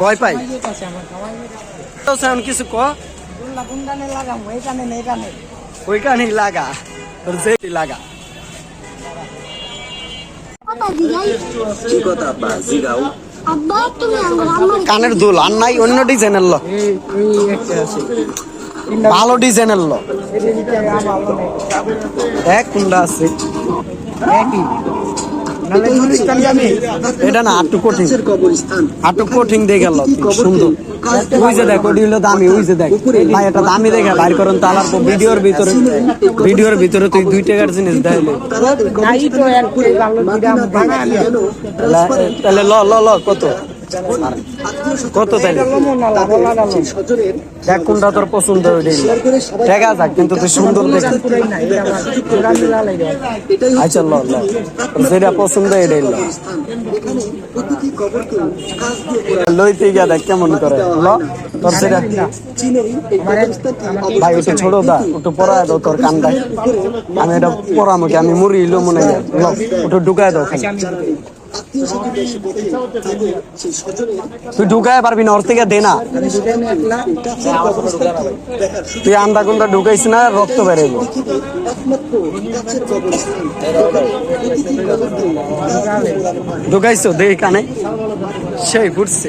ভয় পাই। কিছু ক ওইখানে লাগা তোর যে লাগা আব্বা তুমি আমার আমার কানের দুল আর নাই অন্য ডিজাইনের ল। ভালো ডিজাইনের ল। দেখ কোনটা আছে। একই। এটা না আটটু কঠিন। আটটু কঠিন দিয়ে গেল সুন্দর। ওই যে দেখ ওটি হলো দামি ওই যে দেখ। ভাই এটা দামি দেখে বাইর করেন তালার ভিডিওর ভিতরে ভিডিওর ভিতরে তুই দুই টাকার জিনিস দেখলে তাহলে ল ল ল কত? কত দাম দেখ কোনটা তোর পছন্দ দেখা যাক কিন্তু তুই সুন্দর আচ্ছা ল যেটা পছন্দ এটাই ল লইতে গিয়া দেখ কেমন করে। ল তোর সেটা ভাই ওটা ছোট দা ওটা পড়ায় দাও তোর আমি এটা পড়ামো কি আমি মুড়ি ইলো মনে হয় ল ওটা ঢুকায় দাও খালি। তুই ঢুকায় পারবি না, ওর থেকে দে না। তুই আন্দা কুন্দা ঢুকাইস না, রক্ত বেরোইব ঢুকাইছো দে কানে সেই ফুটছে